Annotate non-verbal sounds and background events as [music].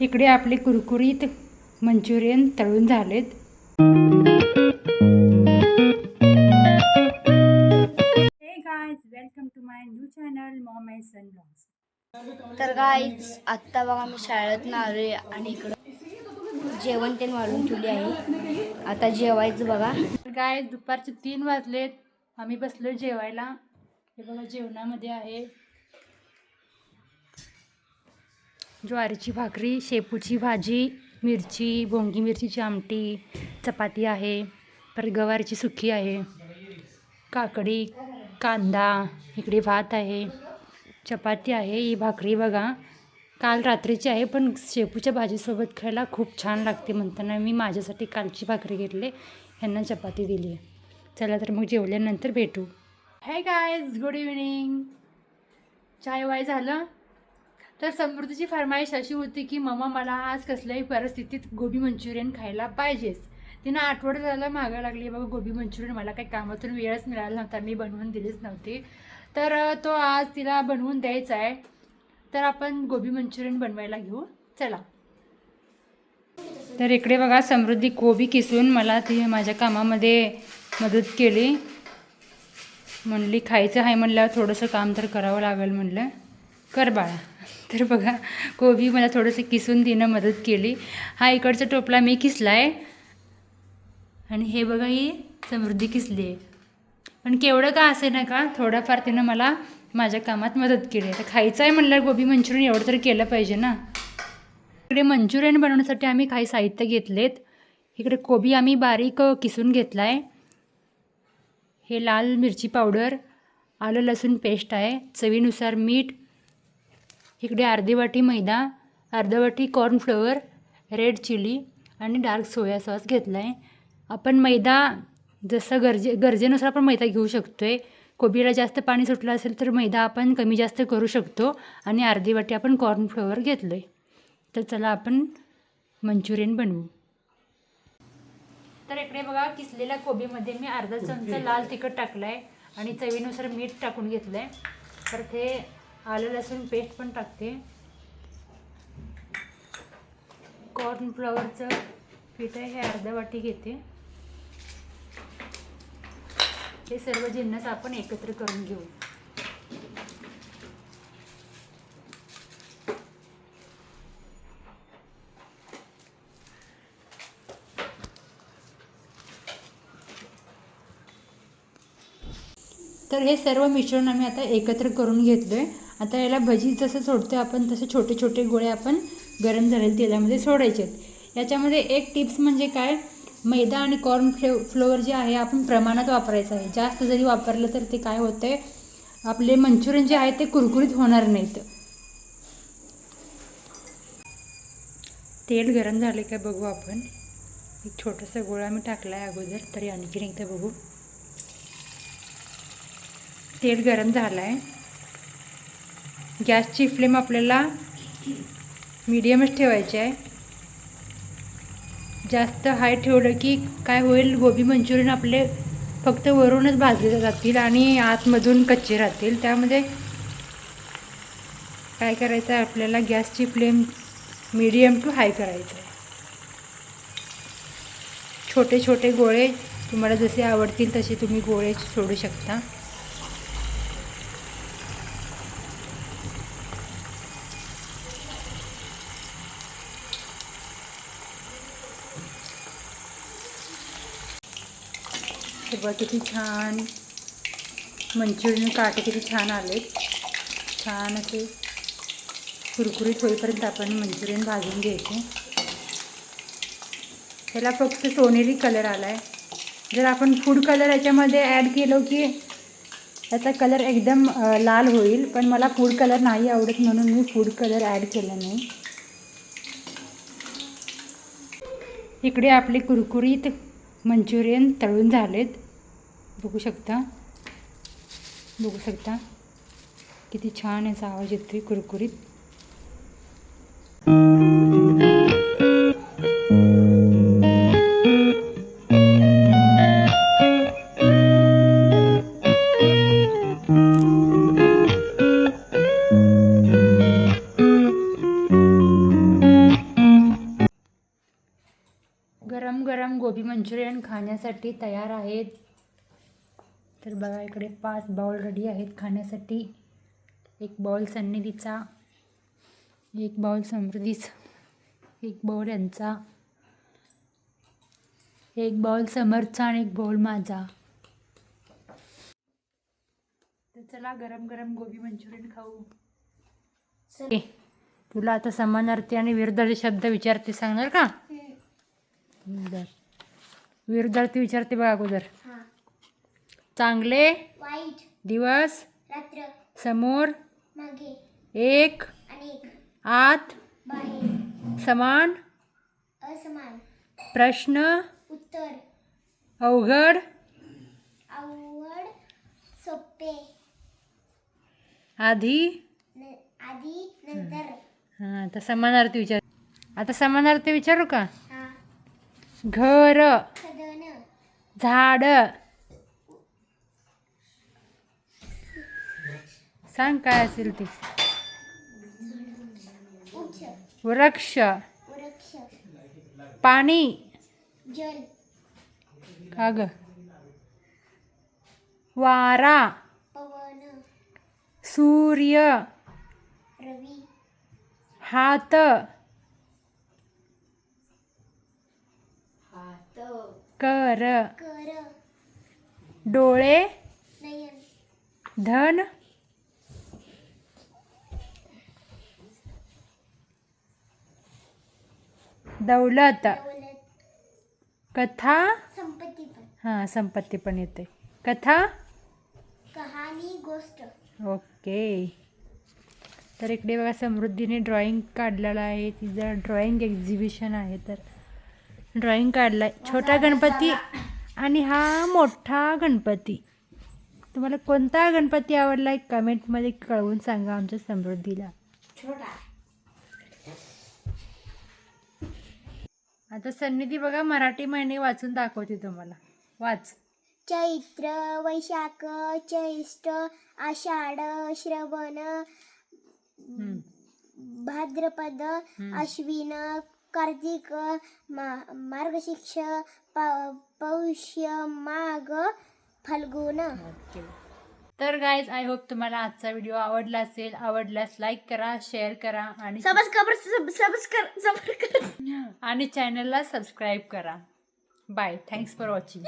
इकडे आपले कुरकुरीत मंचुरियन तळून झालेत. हे guys welcome to my new channel mom and son blogs तर गाईच आत्ता बघा मी शाळेत आलोय आणि इकडं जेवण ते वाढून ठेवली आहे. आता जेवायचं बघा. गाय दुपारचे तीन वाजलेत. आम्ही बसलो जेवायला. हे बघा जेवणामध्ये आहे. ज्वारीची भाकरी शेपूची भाजी मिरची भोंगी मिरचीची आमटी चपाती आहे परत गवारीची सुकी आहे काकडी कांदा इकडे भात आहे चपाती आहे ही भाकरी बघा. काल रात्रीची आहे पण शेपूच्या भाजीसोबत खायला खूप छान लागते म्हणताना मी माझ्यासाठी कालची भाकरी घेतली ह्यांना चपाती दिली आहे. चला तर मग जेवल्यानंतर भेटू. हाय गायज गुड इव्हिनिंग चाय वाय झालं? तर समृद्धीची फरमाईश अशी होती की मम्मा मला आज कसल्याही परिस्थितीत गोबी मंचुरियन खायला पाहिजेच. तिनं आठवडं झालं मागं लागली बघा गोबी मंचुरियन मला काही कामातून वेळच मिळाला नव्हता मी बनवून दिलीच नव्हती. तर तो आज तिला बनवून द्यायचा आहे. तर आपण गोबी मंचुरियन बनवायला घेऊ. चला. तर इकडे बघा समृद्धी कोबी किसून मला ती माझ्या कामामध्ये मदत केली. म्हणली खायचं आहे म्हणल्यावर थोडंसं काम तर करावं लागेल म्हणलं. कर बाळा. तर बघा कोबी मला थोडंसं किसून तिनं मदत केली. हा इकडचा टोपला मी किसला आहे आणि हे बघा ही समृद्धी किसली आहे. पण केवढं का असे ना का थोडंफार तिनं मला माझ्या कामात मदत केली. आहे तर खायचं आहे म्हणलं गोबी मंचुरियन एवढं तरी केलं पाहिजे ना. इकडे मंचुरियन बनवण्यासाठी आम्ही काही साहित्य घेतलेत. इकडे कोबी आम्ही बारीक किसून घेतला आहे हे लाल मिरची पावडर आलं लसूण पेस्ट आहे चवीनुसार मीठ इकडे अर्धी वाटी मैदा अर्धा वाटी कॉर्नफ्लोअर रेड चिली आणि डार्क सोया सॉस घेतला आहे आपण मैदा जसं गरजे गरजेनुसार आपण मैदा घेऊ शकतो आहे कोबीला जास्त पाणी सुटलं असेल तर मैदा आपण कमी जास्त करू शकतो आणि अर्धी वाटी आपण कॉर्नफ्लोअर घेतलं आहे तर चला आपण मंचुरियन बनवू. तर इकडे बघा किसलेल्या कोबीमध्ये मी अर्धा चमचा लाल तिखट टाकलं आहे आणि चवीनुसार मीठ टाकून घेतलं आहे तर ते आलं लसूण पेस्ट पण टाकते. कॉर्नफ्लॉवरचं पीठ आहे हे अर्धा वाटी घेते. हे सर्व जिन्नस आपण एकत्र करून घेऊ. तर हे सर्व मिश्रण आम्ही आता एकत्र करून घेतलं आहे आता याला भजी जसं सोडतो आपण तसे छोटे छोटे गोळे आपण गरम झालेल्या तेलामध्ये सोडायचे आहेत. याच्यामध्ये एक टिप्स म्हणजे काय? मैदा आणि कॉर्न फ्ले फ्लोअर जे आहे आपण प्रमाणात वापरायचं आहे. जास्त जरी वापरलं तर ते काय होतं आहे आपले मंचुरियन जे आहे ते कुरकुरीत होणार नाहीत. तेल गरम झाले का बघू आपण. एक छोटासा गोळा मी टाकला आहे अगोदर तरी आणखीन एकदा बघू. तेल गरम झालं आहे गॅसची फ्लेम आपल्याला मीडियमच ठेवायची आहे. जास्त हाय ठेवलं की काय होईल गोबी मंचुरियन आपले फक्त वरूनच भाजले जातील आणि आतमधून कच्चे राहतील. त्यामध्ये काय करायचं आहे आपल्याला गॅसची फ्लेम मीडियम टू हाय करायचं आहे. छोटे छोटे गोळे तुम्हाला जसे आवडतील तसे तुम्ही गोळे सोडू शकता. हे बघ किती छान. मंचुरियन काटे किती छान आले छान असे कुरकुरीत होईपर्यंत आपण मंचुरियन भाजून घ्यायचे. ह्याला फक्त सोनेरी कलर आला आहे जर आपण फूड कलर याच्यामध्ये ॲड केलं की याचा कलर एकदम लाल होईल. पण मला फूड कलर नाही आवडत म्हणून मी फूड कलर ॲड केला नाही. इकडे आपले कुरकुरीत मंचुरियन तळून झालेत. बघू शकता. बघू शकता. किती छान याचा आवाज येतोय कुरकुरीत. मंचुरियन खाण्यासाठी तयार आहेत. तर बघा इकडे पाच बाउल रेडी आहेत खाण्यासाठी. एक बाउल सन्निधीचा एक बाउल समृद्धीचा एक बाउल यांचा एक बाउल समर्थचा आणि एक बाउल माझा. तर चला गरम गरम गोबी मंचुरियन खाऊ. तुला आता समानार्थी आणि विरुद्धाचे शब्द विचारते सांगणार का? बरं. विरुद्धार्थी विचारते बघा अगोदर. चांगले वाईट. दिवस रात्र. समोर मागे. एक अनेक. आत बाहेर. समान असमान. प्रश्न उत्तर. अवघड आवड सोपे. आधी न- आधी नंतर. हां. आता समानार्थी विचार. आता समानार्थी विचारू का? हा. घर. झाड. सांग काय असेल ते. वृक्ष. पाणी. का ग? वारा. पवन सूर्य हात. कर. कर. डोळे. धन. दौलत. कथा. हां संपत्ती पण येते. कथा. कहाणी गोष्ट. ओके. तर इकडे बघा समृद्धीने ड्रॉइंग काढलेलं आहे. तिचं ड्रॉइंग एक्झिबिशन आहे. तर ड्रॉइंग काढला आहे छोटा गणपती आणि हा मोठा गणपती. तुम्हाला कोणता गणपती आवडला आहे कमेंटमध्ये कळवून सांगा आमच्या समृद्धीला. छोटा. आता सन्निधी बघा मराठी महिने वाचून दाखवते तुम्हाला. वाच. चैत्र वैशाख ज्येष्ठ आषाढ श्रवण. भाद्रपद अश्विन कार्तिक मा- मार्गशीर्ष प- पौष माघ फाल्गुन. ओके तर गाईज आय होप तुम्हाला आजचा व्हिडिओ आवडला असेल. आवडल्यास लाईक करा शेअर करा आणि सबस्क्राईब सबस्क्राईब [laughs] आणि चॅनलला सबस्क्राईब करा. Bye thanks for watching